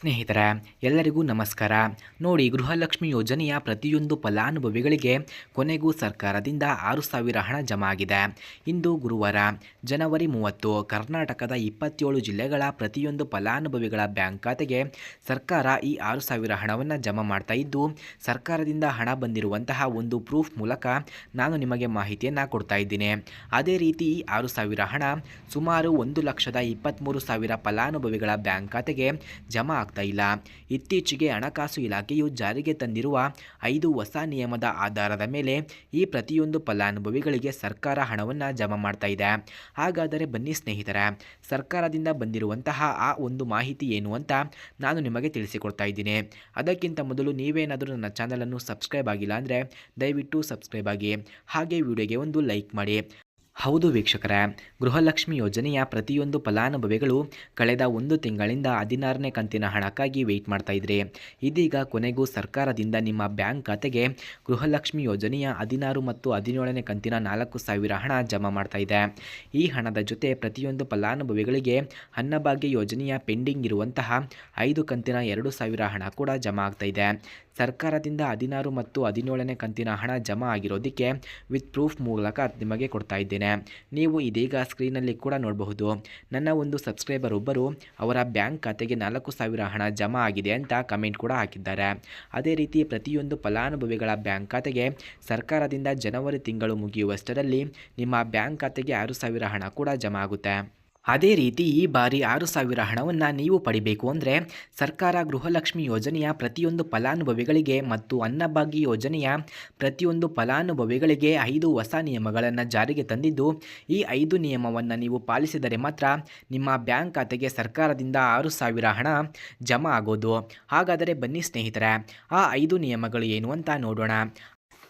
ಸ್ನೇಹಿತರೆ, ಎಲ್ಲರಿಗೂ ನಮಸ್ಕಾರ. ನೋಡಿ, ಗೃಹಲಕ್ಷ್ಮಿ ಯೋಜನೆಯ ಪ್ರತಿಯೊಂದು ಫಲಾನುಭವಿಗಳಿಗೆ ಕೊನೆಗೂ ಸರ್ಕಾರದಿಂದ ಆರು ಸಾವಿರ ಹಣ ಜಮಾ ಆಗಿದೆ ಇಂದು ಗುರುವಾರ, ಜನವರಿ ಮೂವತ್ತು, ಕರ್ನಾಟಕದ ಇಪ್ಪತ್ತೇಳು ಜಿಲ್ಲೆಗಳ ಪ್ರತಿಯೊಂದು ಫಲಾನುಭವಿಗಳ ಬ್ಯಾಂಕ್ ಖಾತೆಗೆ ಸರ್ಕಾರ ಈ ಆರು ಸಾವಿರ ಹಣವನ್ನು ಜಮಾ ಮಾಡ್ತಾ ಇದ್ದು, ಸರ್ಕಾರದಿಂದ ಹಣ ಬಂದಿರುವಂತಹ ಒಂದು ಪ್ರೂಫ್ ಮೂಲಕ ನಾನು ನಿಮಗೆ ಮಾಹಿತಿಯನ್ನು ಕೊಡ್ತಾ ಇದ್ದೀನಿ. ಅದೇ ರೀತಿ ಈ ಆರು ಸಾವಿರ ಹಣ ಸುಮಾರು ಒಂದು ಲಕ್ಷದ ಇಪ್ಪತ್ತ್ಮೂರು ಸಾವಿರ ಫಲಾನುಭವಿಗಳ ಬ್ಯಾಂಕ್ ಖಾತೆಗೆ ಜಮಾ ಆಗ್ತಾ ಇಲ್ಲ. ಇತ್ತೀಚೆಗೆ ಹಣಕಾಸು ಇಲಾಖೆಯು ಜಾರಿಗೆ ತಂದಿರುವ ಐದು ಹೊಸ ನಿಯಮದ ಆಧಾರದ ಮೇಲೆ ಈ ಪ್ರತಿಯೊಂದು ಫಲಾನುಭವಿಗಳಿಗೆ ಸರ್ಕಾರ ಹಣವನ್ನು ಜಮಾ ಮಾಡ್ತಾ ಇದೆ. ಹಾಗಾದರೆ ಬನ್ನಿ ಸ್ನೇಹಿತರೆ, ಸರ್ಕಾರದಿಂದ ಬಂದಿರುವಂತಹ ಆ ಒಂದು ಮಾಹಿತಿ ಏನು ಅಂತ ನಾನು ನಿಮಗೆ ತಿಳಿಸಿಕೊಡ್ತಾ ಇದ್ದೀನಿ. ಅದಕ್ಕಿಂತ ಮೊದಲು ನೀವೇನಾದರೂ ನನ್ನ ಚಾನಲನ್ನು ಸಬ್ಸ್ಕ್ರೈಬ್ ಆಗಿಲ್ಲ ಅಂದರೆ ದಯವಿಟ್ಟು ಸಬ್ಸ್ಕ್ರೈಬ್ ಆಗಿ, ಹಾಗೆ ವಿಡಿಯೋಗೆ ಒಂದು ಲೈಕ್ ಮಾಡಿ. ಹೌದು ವೀಕ್ಷಕರೇ, ಗೃಹಲಕ್ಷ್ಮಿ ಯೋಜನೆಯ ಪ್ರತಿಯೊಂದು ಫಲಾನುಭವಿಗಳು ಕಳೆದ ಒಂದು ತಿಂಗಳಿಂದ ಹದಿನಾರನೇ ಕಂತಿನ ಹಣಕ್ಕಾಗಿ ವೆಯ್ಟ್ ಮಾಡ್ತಾ ಇದ್ರಿ. ಇದೀಗ ಕೊನೆಗೂ ಸರ್ಕಾರದಿಂದ ನಿಮ್ಮ ಬ್ಯಾಂಕ್ ಖಾತೆಗೆ ಗೃಹಲಕ್ಷ್ಮಿ ಯೋಜನೆಯ ಹದಿನಾರು ಮತ್ತು ಹದಿನೇಳನೇ ಕಂತಿನ ನಾಲ್ಕು ಸಾವಿರ ಹಣ ಜಮಾ ಮಾಡ್ತಾ ಇದೆ. ಈ ಹಣದ ಜೊತೆ ಪ್ರತಿಯೊಂದು ಫಲಾನುಭವಿಗಳಿಗೆ ಅನ್ನಭಾಗ್ಯ ಯೋಜನೆಯ ಪೆಂಡಿಂಗ್ ಇರುವಂತಹ ಐದು ಕಂತಿನ ಎರಡು ಸಾವಿರ ಹಣ ಕೂಡ ಜಮಾ ಆಗ್ತಾ ಇದೆ. ಸರ್ಕಾರದಿಂದ ಹದಿನಾರು ಮತ್ತು ಹದಿನೇಳನೇ ಕಂತಿನ ಹಣ ಜಮಾ ಆಗಿರೋದಕ್ಕೆ ವಿತ್ ಪ್ರೂಫ್ ಮೂಲಕ ನಿಮಗೆ ಕೊಡ್ತಾ ಇದ್ದೇನೆ. ನೀವು ಇದೀಗ ಸ್ಕ್ರೀನಲ್ಲಿ ಕೂಡ ನೋಡಬಹುದು. ನನ್ನ ಒಂದು ಸಬ್ಸ್ಕ್ರೈಬರ್ ಒಬ್ಬರು ಅವರ ಬ್ಯಾಂಕ್ ಖಾತೆಗೆ ನಾಲ್ಕು ಸಾವಿರ ಹಣ ಜಮಾ ಆಗಿದೆ ಅಂತ ಕಮೆಂಟ್ ಕೂಡ ಹಾಕಿದ್ದಾರೆ. ಅದೇ ರೀತಿ ಪ್ರತಿಯೊಂದು ಫಲಾನುಭವಿಗಳ ಬ್ಯಾಂಕ್ ಖಾತೆಗೆ ಸರ್ಕಾರದಿಂದ ಜನವರಿ ತಿಂಗಳು ಮುಗಿಯುವಷ್ಟರಲ್ಲಿ ನಿಮ್ಮ ಬ್ಯಾಂಕ್ ಖಾತೆಗೆ ಆರು ಸಾವಿರ ಹಣ ಕೂಡ ಜಮಾ ಆಗುತ್ತೆ. ಅದೇ ರೀತಿ ಈ ಬಾರಿ ಆರು ಸಾವಿರ ಹಣವನ್ನು ನೀವು ಪಡಿಬೇಕು ಅಂದರೆ ಸರ್ಕಾರ ಗೃಹಲಕ್ಷ್ಮಿ ಯೋಜನೆಯ ಪ್ರತಿಯೊಂದು ಫಲಾನುಭವಿಗಳಿಗೆ ಮತ್ತು ಅನ್ನಭಾಗ್ಯ ಯೋಜನೆಯ ಪ್ರತಿಯೊಂದು ಫಲಾನುಭವಿಗಳಿಗೆ ಐದು ಹೊಸ ನಿಯಮಗಳನ್ನು ಜಾರಿಗೆ ತಂದಿದ್ದು, ಈ ಐದು ನಿಯಮವನ್ನು ನೀವು ಪಾಲಿಸಿದರೆ ಮಾತ್ರ ನಿಮ್ಮ ಬ್ಯಾಂಕ್ ಖಾತೆಗೆ ಸರ್ಕಾರದಿಂದ ಆರು ಸಾವಿರ ಹಣ ಜಮಾ ಆಗೋದು. ಹಾಗಾದರೆ ಬನ್ನಿ ಸ್ನೇಹಿತರೆ, ಆ ಐದು ನಿಯಮಗಳು ಏನು ಅಂತ ನೋಡೋಣ.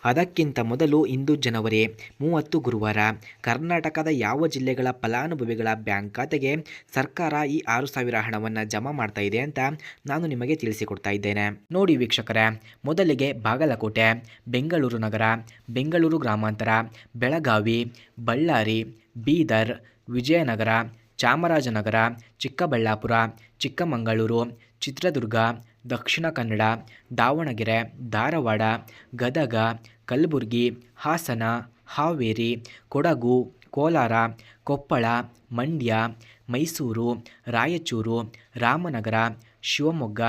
ಅದಕ್ಕಿಂತ ಮೊದಲು ಇಂದು ಜನವರಿ ಮೂವತ್ತು ಗುರುವಾರ ಕರ್ನಾಟಕದ ಯಾವ ಜಿಲ್ಲೆಗಳ ಫಲಾನುಭವಿಗಳ ಬ್ಯಾಂಕ್ ಖಾತೆಗೆ ಸರ್ಕಾರ ಈ ಆರು ಸಾವಿರ ಹಣವನ್ನು ಜಮಾ ಮಾಡ್ತಾ ಇದೆ ಅಂತ ನಾನು ನಿಮಗೆ ತಿಳಿಸಿಕೊಡ್ತಾ ಇದ್ದೇನೆ. ನೋಡಿ ವೀಕ್ಷಕರೇ, ಮೊದಲಿಗೆ ಬಾಗಲಕೋಟೆ, ಬೆಂಗಳೂರು ನಗರ, ಬೆಂಗಳೂರು ಗ್ರಾಮಾಂತರ, ಬೆಳಗಾವಿ, ಬಳ್ಳಾರಿ, ಬೀದರ್, ವಿಜಯನಗರ, ಚಾಮರಾಜನಗರ, ಚಿಕ್ಕಬಳ್ಳಾಪುರ, ಚಿಕ್ಕಮಗಳೂರು, ಚಿತ್ರದುರ್ಗ ದಕ್ಷಿಣ ಕನ್ನಡ, ದಾವಣಗೆರೆ, ಧಾರವಾಡ, ಗದಗ, ಕಲಬುರಗಿ, ಹಾಸನ, ಹಾವೇರಿ, ಕೊಡಗು, ಕೋಲಾರ, ಕೊಪ್ಪಳ, ಮಂಡ್ಯ, ಮೈಸೂರು, ರಾಯಚೂರು, ರಾಮನಗರ, ಶಿವಮೊಗ್ಗ,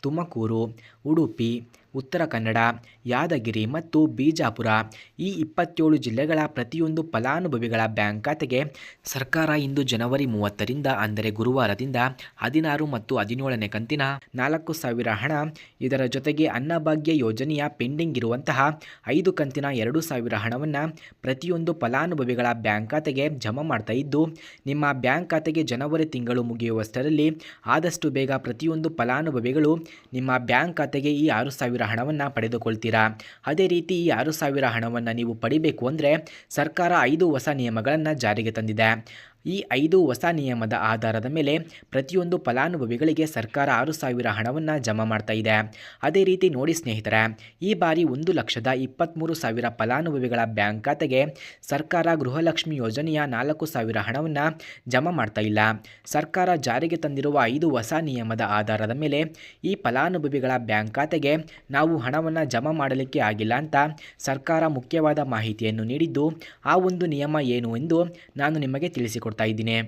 ತುಮಕೂರು, ಉಡುಪಿ ಉತ್ತರ ಕನ್ನಡ, ಯಾದಗಿರಿ ಮತ್ತು ಬಿಜಾಪುರ. ಈ ಇಪ್ಪತ್ತೇಳು ಜಿಲ್ಲೆಗಳ ಪ್ರತಿಯೊಂದು ಫಲಾನುಭವಿಗಳ ಬ್ಯಾಂಕ್ ಖಾತೆಗೆ ಸರ್ಕಾರ ಇಂದು ಜನವರಿ ಮೂವತ್ತರಿಂದ, ಅಂದರೆ ಗುರುವಾರದಿಂದ ಹದಿನಾರು ಮತ್ತು ಹದಿನೇಳನೇ ಕಂತಿನ ನಾಲ್ಕು ಸಾವಿರ ಹಣ. ಇದರ ಜೊತೆಗೆ ಅನ್ನಭಾಗ್ಯ ಯೋಜನೆಯ ಪೆಂಡಿಂಗ್ ಇರುವಂತಹ ಐದು ಕಂತಿನ ಎರಡು ಸಾವಿರ ಹಣವನ್ನು ಪ್ರತಿಯೊಂದು ಫಲಾನುಭವಿಗಳ ಬ್ಯಾಂಕ್ ಖಾತೆಗೆ ಜಮಾ ಮಾಡ್ತಾ ಇದ್ದು, ನಿಮ್ಮ ಬ್ಯಾಂಕ್ ಖಾತೆಗೆ ಜನವರಿ ತಿಂಗಳು ಮುಗಿಯುವಷ್ಟರಲ್ಲಿ ಆದಷ್ಟು ಬೇಗ ಪ್ರತಿಯೊಂದು ಫಲಾನುಭವಿಗಳು ನಿಮ್ಮ ಬ್ಯಾಂಕ್ ಖಾತೆಗೆ ಈ ಆರು ಸಾವಿರ ಹಣವನ್ನು ಪಡೆದುಕೊಳ್ತೀರಾ? ಅದೇ ರೀತಿ ಈ ಆರು ಸಾವಿರ ಹಣವನ್ನು ನೀವು ಪಡಿಬೇಕು ಅಂದರೆ ಸರ್ಕಾರ ಐದು ಹೊಸ ನಿಯಮಗಳನ್ನು ಜಾರಿಗೆ ತಂದಿದೆ. ಈ ಐದು ಹೊಸ ನಿಯಮದ ಆಧಾರದ ಮೇಲೆ ಪ್ರತಿಯೊಂದು ಫಲಾನುಭವಿಗಳಿಗೆ ಸರ್ಕಾರ ಆರು ಸಾವಿರ ಹಣವನ್ನು ಜಮಾ ಮಾಡ್ತಾ ಇದೆ. ಅದೇ ರೀತಿ ನೋಡಿ ಸ್ನೇಹಿತರೆ, ಈ ಬಾರಿ ಒಂದು ಲಕ್ಷದ ಇಪ್ಪತ್ತ್ಮೂರು ಸಾವಿರ ಫಲಾನುಭವಿಗಳ ಬ್ಯಾಂಕ್ ಖಾತೆಗೆ ಸರ್ಕಾರ ಗೃಹಲಕ್ಷ್ಮಿ ಯೋಜನೆಯ ನಾಲ್ಕು ಸಾವಿರ ಹಣವನ್ನು ಜಮಾ ಮಾಡ್ತಾ ಇಲ್ಲ. ಸರ್ಕಾರ ಜಾರಿಗೆ ತಂದಿರುವ ಐದು ಹೊಸ ನಿಯಮದ ಆಧಾರದ ಮೇಲೆ ಈ ಫಲಾನುಭವಿಗಳ ಬ್ಯಾಂಕ್ ಖಾತೆಗೆ ನಾವು ಹಣವನ್ನು ಜಮಾ ಮಾಡಲಿಕ್ಕೆ ಆಗಿಲ್ಲ ಅಂತ ಸರ್ಕಾರ ಮುಖ್ಯವಾದ ಮಾಹಿತಿಯನ್ನು ನೀಡಿದ್ದು, ಆ ಒಂದು ನಿಯಮ ಏನು ಎಂದು ನಾನು ನಿಮಗೆ ತಿಳಿಸಿಕೊಡ್ತೀನಿ ಕೊಡ್ತಾ ಇದ್ದೀನಿ.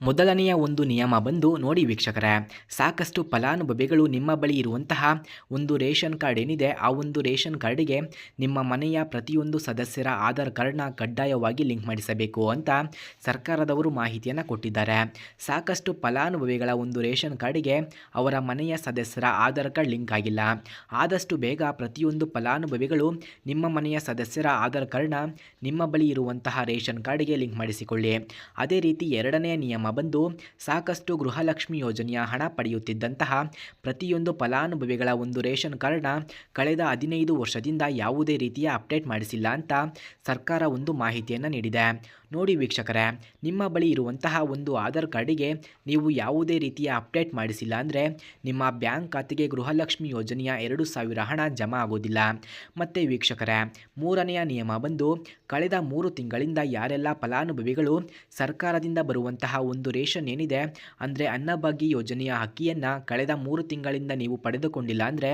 ಮೊದಲನೆಯ ಒಂದು ನಿಯಮ ಬಂದು ನೋಡಿ ವೀಕ್ಷಕರೇ, ಸಾಕಷ್ಟು ಫಲಾನುಭವಿಗಳು ನಿಮ್ಮ ಬಳಿ ಇರುವಂತಹ ಒಂದು ರೇಷನ್ ಕಾರ್ಡ್ ಏನಿದೆ, ಆ ಒಂದು ರೇಷನ್ ಕಾರ್ಡಿಗೆ ನಿಮ್ಮ ಮನೆಯ ಪ್ರತಿಯೊಂದು ಸದಸ್ಯರ ಆಧಾರ್ ಕಾರ್ಡ್ನ ಕಡ್ಡಾಯವಾಗಿ ಲಿಂಕ್ ಮಾಡಿಸಬೇಕು ಅಂತ ಸರ್ಕಾರದವರು ಮಾಹಿತಿಯನ್ನು ಕೊಟ್ಟಿದ್ದಾರೆ. ಸಾಕಷ್ಟು ಫಲಾನುಭವಿಗಳ ಒಂದು ರೇಷನ್ ಕಾರ್ಡಿಗೆ ಅವರ ಮನೆಯ ಸದಸ್ಯರ ಆಧಾರ್ ಕಾರ್ಡ್ ಲಿಂಕ್ ಆಗಿಲ್ಲ. ಆದಷ್ಟು ಬೇಗ ಪ್ರತಿಯೊಂದು ಫಲಾನುಭವಿಗಳು ನಿಮ್ಮ ಮನೆಯ ಸದಸ್ಯರ ಆಧಾರ್ ಕಾರ್ಡ್ನ ನಿಮ್ಮ ಬಳಿ ಇರುವಂತಹ ರೇಷನ್ ಕಾರ್ಡ್ಗೆ ಲಿಂಕ್ ಮಾಡಿಸಿಕೊಳ್ಳಿ. ಅದೇ ರೀತಿ ಎರಡನೇ ನಿಯಮ ಬಂದು ಸಾಕಷ್ಟು ಗೃಹಲಕ್ಷ್ಮಿ ಯೋಜನೆಯ ಹಣ ಪಡೆಯುತ್ತಿದ್ದಂತಹ ಪ್ರತಿಯೊಂದು ಫಲಾನುಭವಿಗಳ ಒಂದು ರೇಷನ್ ಕಾರ್ಡ್ನ ಕಳೆದ ಹದಿನೈದು ವರ್ಷದಿಂದ ಯಾವುದೇ ರೀತಿಯ ಅಪ್ಡೇಟ್ ಮಾಡಿಸಿಲ್ಲ ಅಂತ ಸರ್ಕಾರ ಒಂದು ಮಾಹಿತಿಯನ್ನು ನೀಡಿದೆ. ನೋಡಿ ವೀಕ್ಷಕರೇ, ನಿಮ್ಮ ಬಳಿ ಇರುವಂತಹ ಒಂದು ಆಧಾರ್ ಕಾರ್ಡಿಗೆ ನೀವು ಯಾವುದೇ ರೀತಿಯ ಅಪ್ಡೇಟ್ ಮಾಡಿಸಿಲ್ಲ ಅಂದರೆ ನಿಮ್ಮ ಬ್ಯಾಂಕ್ ಖಾತೆಗೆ ಗೃಹಲಕ್ಷ್ಮಿ ಯೋಜನೆಯ ಎರಡು ಸಾವಿರ ಹಣ ಜಮಾ ಆಗೋದಿಲ್ಲ. ಮತ್ತು ವೀಕ್ಷಕರೇ, ಮೂರನೆಯ ನಿಯಮ ಬಂದು ಕಳೆದ ಮೂರು ತಿಂಗಳಿಂದ ಯಾರೆಲ್ಲ ಫಲಾನುಭವಿಗಳು ಸರ್ಕಾರದಿಂದ ಬರುವಂತಹ ಒಂದು ರೇಷನ್ ಏನಿದೆ, ಅಂದರೆ ಅನ್ನಭಾಗ್ಯ ಯೋಜನೆಯ ಅಕ್ಕಿಯನ್ನು ಕಳೆದ ಮೂರು ತಿಂಗಳಿಂದ ನೀವು ಪಡೆದುಕೊಂಡಿಲ್ಲ ಅಂದರೆ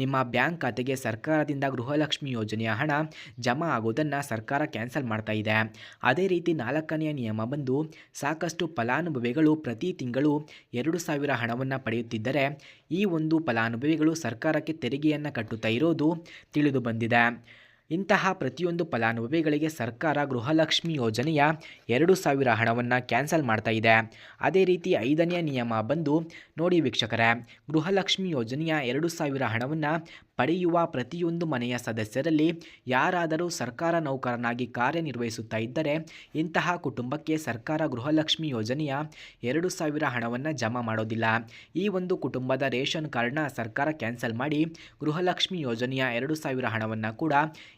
ನಿಮ್ಮ ಬ್ಯಾಂಕ್ ಖಾತೆಗೆ ಸರ್ಕಾರದಿಂದ ಗೃಹಲಕ್ಷ್ಮಿ ಯೋಜನೆಯ ಹಣ ಜಮಾ ಆಗೋದನ್ನು ಸರ್ಕಾರ ಕ್ಯಾನ್ಸಲ್ ಮಾಡ್ತಾ ಇದೆ. ಅದೇ ರೀತಿ ನಾಲ್ಕನೆಯ ನಿಯಮ ಬಂದು ಸಾಕಷ್ಟು ಫಲಾನುಭವಿಗಳು ಪ್ರತಿ ತಿಂಗಳು ಎರಡು ಸಾವಿರ ಹಣವನ್ನು ಪಡೆಯುತ್ತಿದ್ದರೆ ಈ ಒಂದು ಫಲಾನುಭವಿಗಳು ಸರ್ಕಾರಕ್ಕೆ ತೆರಿಗೆಯನ್ನು ಕಟ್ಟುತ್ತಾ ಇರೋದು ತಿಳಿದು ಬಂದಿದೆ. ಇಂತಹ ಪ್ರತಿಯೊಂದು ಫಲಾನುಭವಿಗಳಿಗೆ ಸರ್ಕಾರ ಗೃಹಲಕ್ಷ್ಮಿ ಯೋಜನೆಯ ಎರಡು ಸಾವಿರ ಹಣವನ್ನು ಕ್ಯಾನ್ಸಲ್ ಮಾಡ್ತಾ ಇದೆ. ಅದೇ ರೀತಿ ಐದನೆಯ ನಿಯಮ ಬಂದು ನೋಡಿ ವೀಕ್ಷಕರೇ, ಗೃಹಲಕ್ಷ್ಮಿ ಯೋಜನೆಯ ಎರಡು ಸಾವಿರ ಹಣವನ್ನು ಪಡೆಯುವ ಪ್ರತಿಯೊಂದು ಮನೆಯ ಸದಸ್ಯರಲ್ಲಿ ಯಾರಾದರೂ ಸರ್ಕಾರ ನೌಕರನಾಗಿ ಕಾರ್ಯನಿರ್ವಹಿಸುತ್ತಾ ಇದ್ದರೆ ಇಂತಹ ಕುಟುಂಬಕ್ಕೆ ಸರ್ಕಾರ ಗೃಹಲಕ್ಷ್ಮಿ ಯೋಜನೆಯ ಎರಡು ಸಾವಿರ ಹಣವನ್ನು ಜಮಾ ಮಾಡೋದಿಲ್ಲ. ಈ ಒಂದು ಕುಟುಂಬದ ರೇಷನ್ ಕಾರ್ಡ್ನ ಸರ್ಕಾರ ಕ್ಯಾನ್ಸಲ್ ಮಾಡಿ ಗೃಹಲಕ್ಷ್ಮಿ ಯೋಜನೆಯ ಎರಡು ಸಾವಿರ ಹಣವನ್ನು ಕೂಡ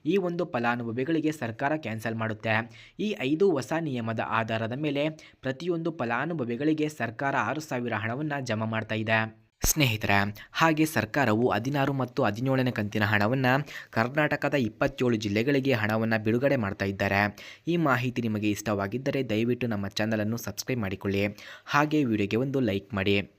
ಈ ಒಂದು ಫಲಾನುಭವಿಗಳಿಗೆ ಸರ್ಕಾರ ಕ್ಯಾನ್ಸಲ್ ಮಾಡುತ್ತೆ. ಈ ಐದು ಹೊಸ ನಿಯಮದ ಆಧಾರದ ಮೇಲೆ ಪ್ರತಿಯೊಂದು ಫಲಾನುಭವಿಗಳಿಗೆ ಸರ್ಕಾರ ಆರು ಸಾವಿರ ಹಣವನ್ನು ಜಮಾ ಮಾಡ್ತಾ ಇದೆ. ಸ್ನೇಹಿತರೆ, ಹಾಗೆ ಸರ್ಕಾರವು ಹದಿನಾರು ಮತ್ತು ಹದಿನೇಳನೇ ಕಂತಿನ ಹಣವನ್ನು ಕರ್ನಾಟಕದ ಇಪ್ಪತ್ತೇಳು ಜಿಲ್ಲೆಗಳಿಗೆ ಹಣವನ್ನು ಬಿಡುಗಡೆ ಮಾಡ್ತಾ ಇದ್ದಾರೆ. ಈ ಮಾಹಿತಿ ನಿಮಗೆ ಇಷ್ಟವಾಗಿದ್ದರೆ ದಯವಿಟ್ಟು ನಮ್ಮ ಚಾನಲನ್ನು ಸಬ್ಸ್ಕ್ರೈಬ್ ಮಾಡಿಕೊಳ್ಳಿ. ಹಾಗೆ ವಿಡಿಯೋಗೆ ಒಂದು ಲೈಕ್ ಮಾಡಿ.